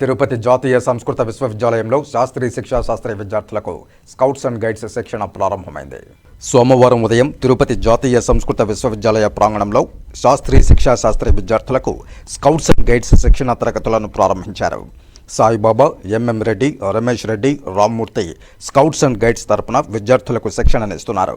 తిరుపతి జాతీయ సంస్కృత విశ్వవిద్యాలయంలో శాస్త్రీయ శిక్షా శాస్త్రీయ విద్యార్థులకు స్కౌట్స్ అండ్ గైడ్స్ శిక్షణ ప్రారంభమైంది. సోమవారం ఉదయం తిరుపతి జాతీయ సంస్కృత విశ్వవిద్యాలయ ప్రాంగణంలో శాస్త్రీయ శిక్షా శాస్త్రీయ విద్యార్థులకు స్కౌట్స్ అండ్ గైడ్స్ శిక్షణ తరగతులను ప్రారంభించారు. Saibaba MM Reddy Ramesh Reddy Rammurthy scouts and guides తరపున విద్యార్థులకు శిక్షణనిస్తున్నారు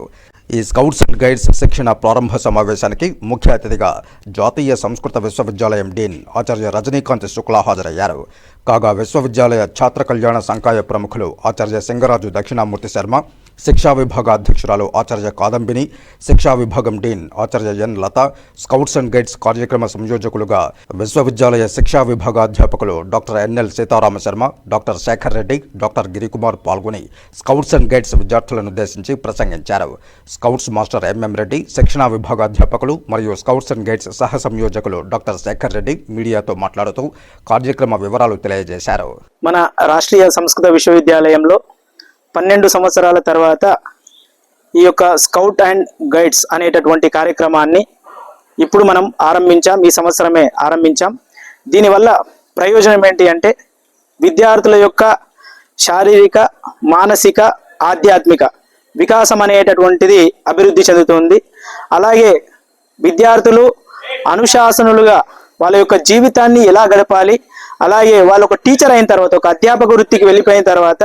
ఈ స్కౌట్స్ అండ్ గైడ్స్ శిక్షణ ప్రారంభ సమావేశానికి ముఖ్య అతిథిగా జాతీయ సంస్కృత విశ్వవిద్యాలయం డీన్ ఆచార్య రజనీకాంత్ శుక్లా హాజరయ్యారు. కాగా విశ్వవిద్యాలయ ఛాత్ర కళ్యాణ సంకాయ ప్రముఖులు ఆచార్య సింగరాజు దక్షిణామూర్తి శర్మ శిక్షా విభాగ అధ్యక్షురాలు ఆచార్య కాదంబిని శిక్షా విభాగం dean Acharya N Latha scouts and guides కార్యక్రమ సంయోజకులుగా విశ్వవిద్యాలయ శిక్షా విభాగ అధ్యాపకులు doctor NL Seetharama Sharma doctor Shekar Reddy doctor Girikumar పాల్గొని స్కౌట్స్ అండ్ గైడ్స్ విద్యార్థులను ఉద్దేశించి ప్రసంగించారు. స్కౌట్స్ మాస్టర్ ఎంఎం రెడ్డి శిక్షణా విభాగ అధ్యాపకులు మరియు స్కౌట్స్ అండ్ గైడ్స్ సహ సంయోజకులు డాక్టర్ శేఖర్ రెడ్డి మీడియాతో మాట్లాడుతూ కార్యక్రమ వివరాలు తెలియజేశారు. మన రాష్ట్రీయ సంస్కృత విశ్వవిద్యాలయంలో పన్నెండు సంవత్సరాల తర్వాత ఈ యొక్క స్కౌట్ అండ్ గైడ్స్ అనేటటువంటి కార్యక్రమాన్ని ఇప్పుడు మనం ఆరంభించాం. ఈ సంవత్సరమే ఆరంభించాం. దీనివల్ల ప్రయోజనం ఏంటి అంటే విద్యార్థుల యొక్క శారీరక మానసిక ఆధ్యాత్మిక వికాసం అనేటటువంటిది అభివృద్ధి చెందుతుంది. అలాగే విద్యార్థులు అనుశాసనులుగా వాళ్ళ యొక్క జీవితాన్ని ఎలా గడపాలి? అలాగే వాళ్ళు ఒక టీచర్ అయిన తర్వాత ఒక అధ్యాపక వృత్తికి వెళ్ళిపోయిన తర్వాత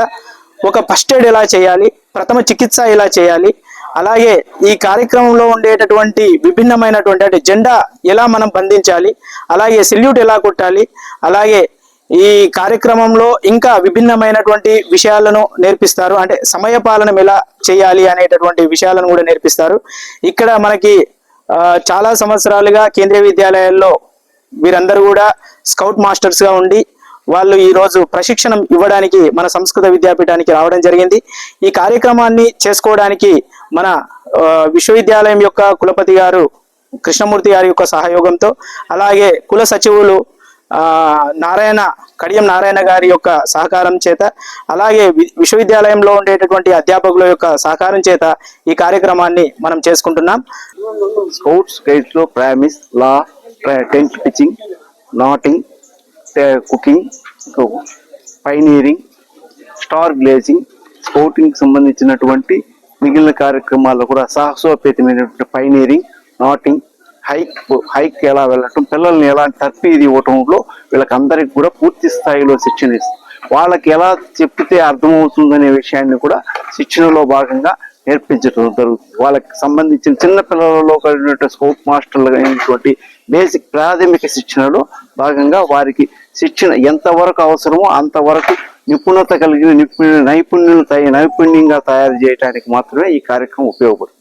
ఒక ఫస్ట్ ఎయిడ్ ఎలా చేయాలి? ప్రథమ చికిత్స ఎలా చేయాలి? అలాగే ఈ కార్యక్రమంలో ఉండేటటువంటి విభిన్నమైనటువంటి అంటే జెండా ఎలా మనం బంధించాలి? అలాగే సెల్యూట్ ఎలా కొట్టాలి? అలాగే ఈ కార్యక్రమంలో ఇంకా విభిన్నమైనటువంటి విషయాలను నేర్పిస్తారు. అంటే సమయపాలన ఎలా చేయాలి అనేటటువంటి విషయాలను కూడా నేర్పిస్తారు. ఇక్కడ మనకి చాలా సంవత్సరాలుగా కేంద్రీయ విద్యాలయాల్లో వీరందరూ కూడా స్కౌట్ మాస్టర్స్గా ఉండి వాళ్ళు ఈ రోజు ప్రశిక్షణం ఇవ్వడానికి మన సంస్కృత విద్యాపీఠానికి రావడం జరిగింది. ఈ కార్యక్రమాన్ని చేసుకోవడానికి మన విశ్వవిద్యాలయం యొక్క కులపతి గారు కృష్ణమూర్తి గారి యొక్క సహయోగంతో అలాగే కుల సచివులు నారాయణ కడియం నారాయణ గారి యొక్క సహకారం చేత అలాగే విశ్వవిద్యాలయంలో ఉండేటటువంటి అధ్యాపకుల యొక్క సహకారం చేత ఈ కార్యక్రమాన్ని మనం చేసుకుంటున్నాం. Scouts గైడ్స్లో promise law tent pitching knotting cooking pioneering star gazing scouting సంబంధించినటువంటి మిగిలిన కార్యక్రమాల్లో కూడా సాహసోపేతమైనటువంటి పైనీరింగ్ నాటింగ్ హైక్ హైక్ ఎలా వెళ్ళటం పిల్లల్ని ఎలా తర్ఫీది ఇవ్వటంలో వీళ్ళకందరికి కూడా పూర్తి స్థాయిలో శిక్షణ ఇస్తాం. వాళ్ళకి ఎలా చెప్తే అర్థమవుతుందనే విషయాన్ని కూడా శిక్షణలో భాగంగా నేర్పించడం జరుగుతుంది. వాళ్ళకి సంబంధించిన చిన్న పిల్లలలో కలిగినటువంటి స్కౌట్ మాస్టర్లు అయినటువంటి బేసిక్ ప్రాథమిక శిక్షణలో భాగంగా వారికి శిక్షణ ఎంతవరకు అవసరమో అంతవరకు నిపుణత కలిగిన నిపుణు నైపుణ్యులు తయ- నైపుణ్యంగా తయారు చేయడానికి మాత్రమే ఈ కార్యక్రమం ఉపయోగపడుతుంది.